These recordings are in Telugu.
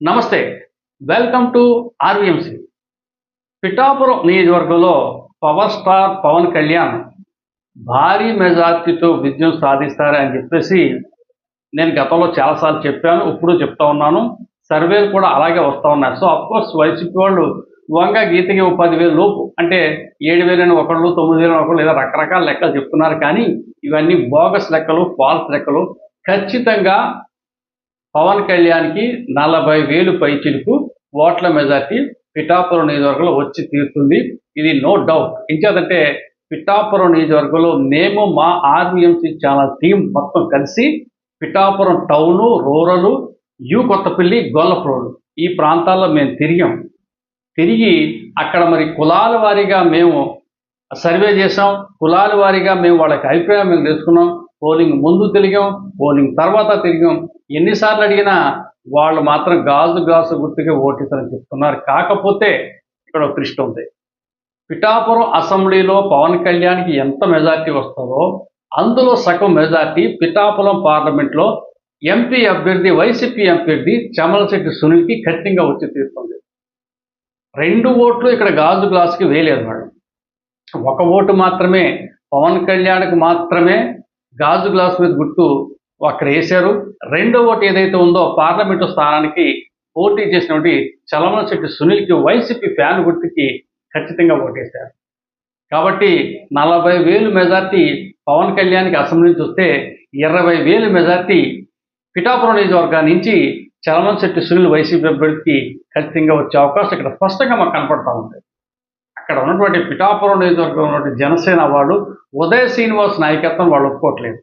నమస్తే. Welcome to ఆర్వీఎంసీ. పిఠాపురం నియోజకవర్గంలో పవర్ స్టార్ పవన్ కళ్యాణ్ భారీ మెజార్టీతో విజయం సాధిస్తారని చెప్పేసి నేను గతంలో చాలాసార్లు చెప్పాను ఇప్పుడు చెప్తా ఉన్నాను. సర్వేలు కూడా అలాగే వస్తూ ఉన్నాయి. సో అఫ్కోర్స్ వైసీపీ వాళ్ళు వంగ గీతకి ఓ పదివేల లోపు అంటే ఏడు వేలైన ఒకళ్ళు తొమ్మిది వేలైన ఒకళ్ళు లేదా రకరకాల లెక్కలు చెప్తున్నారు. కానీ ఇవన్నీ బోగస్ లెక్కలు ఫాల్స్ లెక్కలు. ఖచ్చితంగా పవన్ కళ్యాణ్కి నలభై వేలు పైచిలుకు ఓట్ల మెజార్టీ పిఠాపురం నియోజకవర్గంలో వచ్చి తీరుతుంది. ఇది నో డౌట్. ఇంకేదంటే పిఠాపురం నియోజకవర్గంలో మేము మా ఆర్వీఎంసీ ఛానల్ టీం మొత్తం కలిసి Pithapuram town rural U Kothapalli Gollapuram ఈ ప్రాంతాల్లో మేము తిరిగాం. తిరిగి అక్కడ మరి కులాల వారీగా మేము సర్వే చేసాం కులాల వారీగా మేము వాళ్ళకి అభిప్రాయం మేము తెలుసుకున్నాం. పోలింగ్ ముందు తిరిగాం. పోలింగ్ తర్వాత తిరిగాం. ఎన్నిసార్లు అడిగినా వాళ్ళు మాత్రం గాజు గాజు గుర్తుగా ఓటిస్తారని చెప్తున్నారు. కాకపోతే ఇక్కడ ఒక దృష్టి ఉంది. పిఠాపురం అసెంబ్లీలో పవన్ కళ్యాణ్కి ఎంత మెజార్టీ వస్తుందో అందులో సగం మెజార్టీ పిఠాపురం పార్లమెంట్లో ఎంపీ అభ్యర్థి వైసీపీ అభ్యర్థి చమలశెట్టి సునీల్కి ఖచ్చితంగా వచ్చి తీరుతుంది. రెండు ఓట్లు ఇక్కడ గాజు గ్లాస్కి వేయలేదు మేడం ఒక ఓటు మాత్రమే పవన్ కళ్యాణ్కి మాత్రమే గాజు గ్లాస్ మీద గుర్తు అక్కడ వేశారు రెండో ఓటు ఏదైతే ఉందో పార్లమెంటు స్థానానికి పోటీ చేసినటువంటి చలమన శెట్టి సునీల్కి వైసీపీ ఫ్యాన్ గుర్తుకి ఖచ్చితంగా ఓటేశారు. కాబట్టి నలభై వేలు మెజార్టీ పవన్ కళ్యాణ్కి అసెంబ్లీ నుంచి వస్తే ఇరవై వేలు మెజార్టీ పిఠాపురం నియోజకవర్గాన్ని నుంచి చలమల శెట్టి సునీల్ వైసీపీ అభ్యర్థికి ఖచ్చితంగా వచ్చే అవకాశం ఇక్కడ స్పష్టంగా మాకు కనపడతా ఉంది. అక్కడ ఉన్నటువంటి పిఠాపురం నియోజకవర్గం ఉన్నటువంటి జనసేన వాళ్ళు ఉదయ శ్రీనివాస్ నాయకత్వం వాళ్ళు ఒప్పుకోవట్లేదు.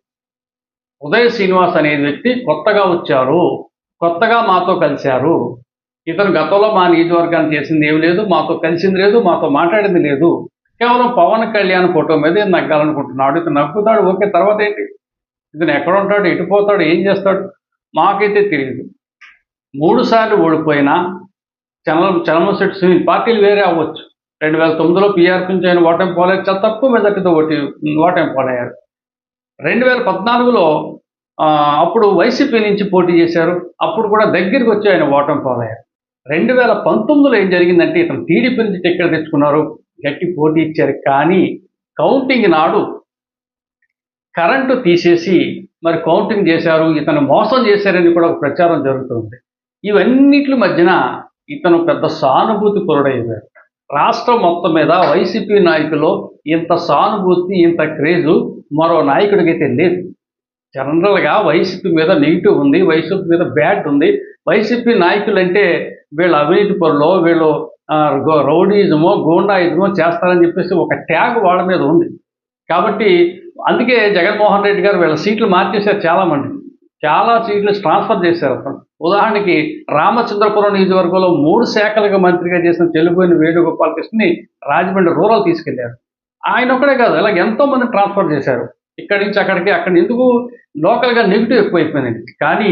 ఉదయ్ శ్రీనివాస్ అనే వ్యక్తి కొత్తగా వచ్చారు. కొత్తగా మాతో కలిశారు. ఇతను గతంలో మా నియోజకవర్గాన్ని చేసింది ఏం లేదు మాతో కలిసింది లేదు మాతో మాట్లాడింది లేదు. కేవలం పవన్ కళ్యాణ్ ఫోటో మీద నగ్గాలనుకుంటున్నాడు. ఇతను నగ్గుతాడు ఓకే తర్వాత ఏంటి? ఇతను ఎక్కడ ఉంటాడు ఎటు ఏం చేస్తాడు? మాకైతే తెలియదు మూడు సార్లు ఓడిపోయినా చనల చలమశెట్టి సునీల్ పార్టీలు వేరే అవ్వచ్చు. రెండు వేల తొమ్మిదిలో పీఆర్పీ నుంచి ఆయన ఓటమి పోలేదు. చాలా తక్కువ మెజార్టీతో ఓటి ఓటమి పోలయ్యారు. రెండు వేల పద్నాలుగులో అప్పుడు వైసీపీ నుంచి పోటీ చేశారు. అప్పుడు కూడా దగ్గరికి వచ్చి ఆయన ఓటమి పోలయ్యారు. రెండు వేల పంతొమ్మిదిలో ఏం జరిగిందంటే ఇతను టీడీపీ నుంచి టిక్కెట్ తెచ్చుకున్నారు. గట్టి పోటీ ఇచ్చారు. కానీ కౌంటింగ్ నాడు కరెంటు తీసేసి మరి కౌంటింగ్ చేశారు. ఇతను మోసం చేశారని కూడా ఒక ప్రచారం జరుగుతుంది. ఇవన్నిటి మధ్యన ఇతను పెద్ద సానుభూతి కొరడయ్యారు రాష్ట్రం మొత్తం మీద వైసీపీ నాయకులు ఇంత సానుభూతి ఇంత క్రేజు మరో నాయకుడికైతే లేదు. జనరల్గా వైసీపీ మీద నెగిటివ్ ఉంది వైసీపీ మీద బ్యాడ్ ఉంది. వైసీపీ నాయకులు అంటే వీళ్ళు అవినీతి పరులో వీళ్ళు రౌడీజమో గూండాయిజమో చేస్తారని చెప్పేసి ఒక ట్యాగ్ వాళ్ళ మీద ఉంది. కాబట్టి అందుకే జగన్మోహన్ రెడ్డి గారు వీళ్ళ సీట్లు మార్చేశారు చాలామంది. చాలా సీట్లు ట్రాన్స్ఫర్ చేశారు అతను. ఉదాహరణకి రామచంద్రపురం నియోజకవర్గంలో మూడు శాఖలుగా మంత్రిగా చేసిన తెలుగుని వేణుగోపాలకృష్ణని రాజమండ్రి రూరల్ తీసుకెళ్ళారు. ఆయన ఒక్కడే కాదు అలాగే ఎంతో మంది ట్రాన్స్ఫర్ చేశారు. ఇక్కడి నుంచి అక్కడికి అక్కడ ఎందుకు లోకల్గా నెగిటివ్ ఎక్కువైపోయింది కానీ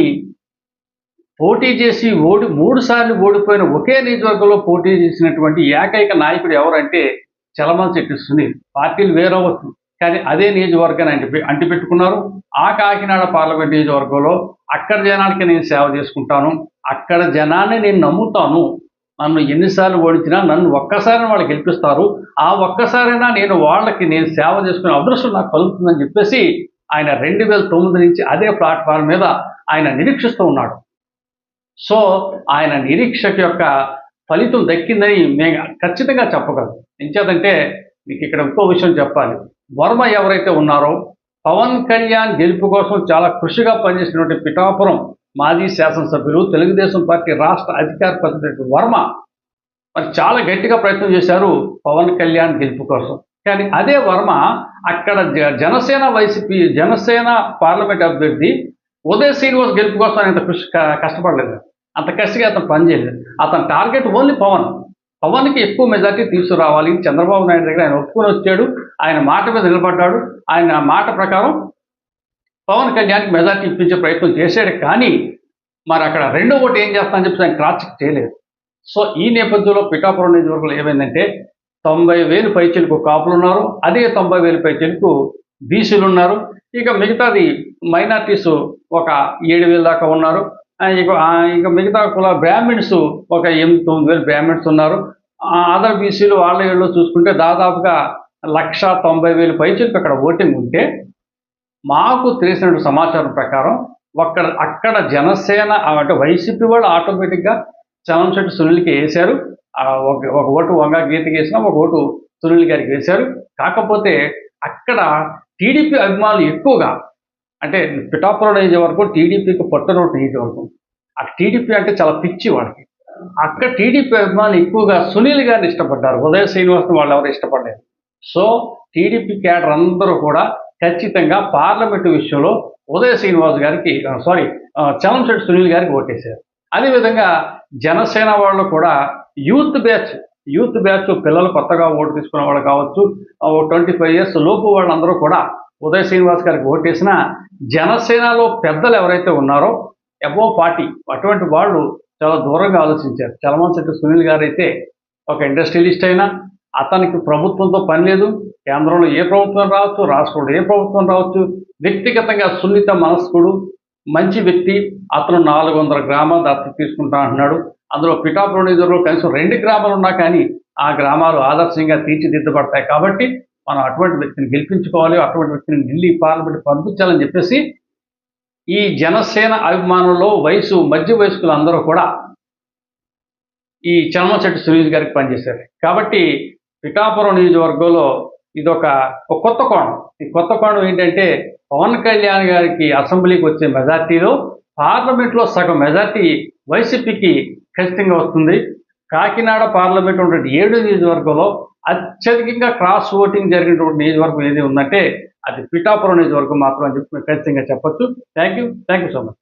పోటీ చేసి ఓడి మూడు సార్లు ఓడిపోయిన ఒకే నియోజకవర్గంలో పోటీ చేసినటువంటి ఏకైక నాయకుడు ఎవరంటే చలమల్ శెట్టి సునీల్. పార్టీలు వేరవచ్చు కానీ అదే నియోజకవర్గాన్ని అంటి అంటిపెట్టుకున్నారు. ఆ కాకినాడ పార్లమెంట్ నియోజకవర్గంలో అక్కడ జనానికి నేను సేవ చేసుకుంటాను అక్కడ జనాన్ని నేను నమ్ముతాను నన్ను ఎన్నిసార్లు ఓడించినా నన్ను ఒక్కసారి వాళ్ళు గెలిపిస్తారు. ఆ ఒక్కసారైనా నేను వాళ్ళకి నేను సేవ చేసుకునే అదృష్టం నాకు కలుగుతుందని చెప్పేసి ఆయన రెండు వేల తొమ్మిది నుంచి అదే ప్లాట్ఫామ్ మీద ఆయన నిరీక్షిస్తూ ఉన్నాడు. సో ఆయన నిరీక్షకు యొక్క ఫలితం దక్కిందని మేము ఖచ్చితంగా చెప్పగలం ఎంచేదంటే మీకు ఇక్కడ ఇంకో విషయం చెప్పాలి. వర్మ ఎవరైతే ఉన్నారో పవన్ కళ్యాణ్ గెలుపు కోసం చాలా కృషిగా పనిచేసినటువంటి పిఠాపురం మాజీ శాసనసభ్యులు తెలుగుదేశం పార్టీ రాష్ట్ర అధికార ప్రతినిధి వర్మ మరి చాలా గట్టిగా ప్రయత్నం చేశారు పవన్ కళ్యాణ్ గెలుపు కోసం. కానీ అదే వర్మ అక్కడ జనసేన వైసీపీ జనసేన పార్లమెంట్ అభ్యర్థి ఉదయ్ శ్రీనివాస్ గెలుపు కోసం ఆయన అంత కృషి కష్టపడలేదు. అంత కష్టగా అతను పనిచేయలేదు. అతని టార్గెట్ ఓన్లీ పవన్. పవన్కి ఎక్కువ మెజార్టీ తీసుకురావాలి. చంద్రబాబు నాయుడు దగ్గర ఆయన ఒప్పుకొని వచ్చాడు. ఆయన మాట మీద నిలబడ్డాడు. ఆయన మాట ప్రకారం పవన్ కళ్యాణ్కి మెజార్టీ ఇప్పించే ప్రయత్నం చేశాడు కానీ మరి అక్కడ రెండో ఓటు ఏం చేస్తానని చెప్పి ఆయన క్రాస్ చేయలేదు. సో ఈ నేపథ్యంలో పిఠాపురం నియోజకవర్గంలో ఏమైందంటే తొంభై వేలు పైచలకు కాపులు ఉన్నారు అదే తొంభై వేలు పైచలకు బీసీలు ఉన్నారు. ఇక మిగతాది మైనార్టీస్ ఒక ఏడు వేల దాకా ఉన్నారు. ఇక ఇక మిగతా కుల బ్రాహ్మిన్స్ ఒక ఎనిమిది తొమ్మిది వేలు బ్రాహ్మిన్స్ ఉన్నారు. అదర్ బీసీలు వాళ్ళ ఏళ్ళు చూసుకుంటే దాదాపుగా లక్ష తొంభై వేలు పైచులకు అక్కడ ఓటింగ్ ఉంటే మాకు తెలిసిన సమాచారం ప్రకారం అక్కడ అక్కడ జనసేన అంటే వైసీపీ వాళ్ళు ఆటోమేటిక్గా చలంశెట్టి సునీల్కి వేశారు ఒక ఒక ఓటు వంగ గీతకి వేసినా ఒక ఓటు సునీల్ గారికి వేశారు కాకపోతే అక్కడ టీడీపీ అభిమానులు ఎక్కువగా అంటే పిఠాపురం నియోజకవర్గం టీడీపీకి పట్టునోటు నియోజకవర్గం. ఆ టీడీపీ అంటే చాలా పిచ్చి వాళ్ళకి. అక్కడ టీడీపీ అభిమానులు ఎక్కువగా సునీల్ గారిని ఇష్టపడ్డారు. ఉదయ శ్రీనివాస్ని వాళ్ళు ఎవరు ఇష్టపడలేదు. సో టీడీపీ క్యాడర్ అందరూ కూడా ఖచ్చితంగా పార్లమెంటు విషయంలో ఉదయ శ్రీనివాస్ గారికి సారీ చలంశెట్టి సునీల్ గారికి ఓటేశారు. అదేవిధంగా జనసేన వాళ్ళు కూడా యూత్ బ్యాచ్ యూత్ బ్యాచ్ పిల్లలు కొత్తగా ఓటు తీసుకునే వాళ్ళు కావచ్చు ట్వంటీ ఫైవ్ ఇయర్స్ లోపు వాళ్ళందరూ కూడా ఉదయ శ్రీనివాస్ గారికి ఓటేసిన జనసేనలో పెద్దలు ఎవరైతే ఉన్నారో ఎబో పార్టీ అటువంటి వాళ్ళు చాలా దూరంగా ఆలోచించారు. చలమన్ శెట్టి సునీల్ గారు అయితే ఒక ఇండస్ట్రియలిస్ట్ అయినా అతనికి ప్రభుత్వంతో పని లేదు కేంద్రంలో ఏ ప్రభుత్వం రావచ్చు రాష్ట్రంలో ఏ ప్రభుత్వం రావచ్చు వ్యక్తిగతంగా సున్నిత మనస్కుడు మంచి వ్యక్తి అతను నాలుగు వందల గ్రామాలు దత్తత తీసుకుంటా అంటున్నాడు. అందులో పిఠాపురం నియోజకవర్గంలో కనీసం రెండు గ్రామాలు ఉన్నా కానీ ఆ గ్రామాలు ఆదర్శంగా తీర్చిదిద్దబడతాయి కాబట్టి మనం అటువంటి వ్యక్తిని గెలిపించుకోవాలి అటువంటి వ్యక్తిని ఢిల్లీ పార్లమెంట్ పంపించాలని చెప్పేసి ఈ జనసేన అభిమానుల్లో వయసు మధ్య వయస్కులు అందరూ కూడా ఈ చలమచెట్టు సునీల్ గారికి పనిచేశారు. కాబట్టి పిఠాపురం నియోజకవర్గంలో ఇదొక ఒక కొత్త కోణం. ఈ కొత్త కోణం ఏంటంటే పవన్ కళ్యాణ్ గారికి అసెంబ్లీకి వచ్చే మెజార్టీలో పార్లమెంట్లో సగం మెజార్టీ వైసీపీకి ఖచ్చితంగా వస్తుంది. కాకినాడ పార్లమెంట్ ఉన్నటువంటి ఏడు నియోజకవర్గంలో అత్యధికంగా క్రాస్ ఓటింగ్ జరిగినటువంటి నియోజకవర్గం ఏది ఉందంటే అది పిఠాపురం నియోజకవర్గం మాత్రం అని చెప్పి ఖచ్చితంగా చెప్పొచ్చు. Thank you thank you so much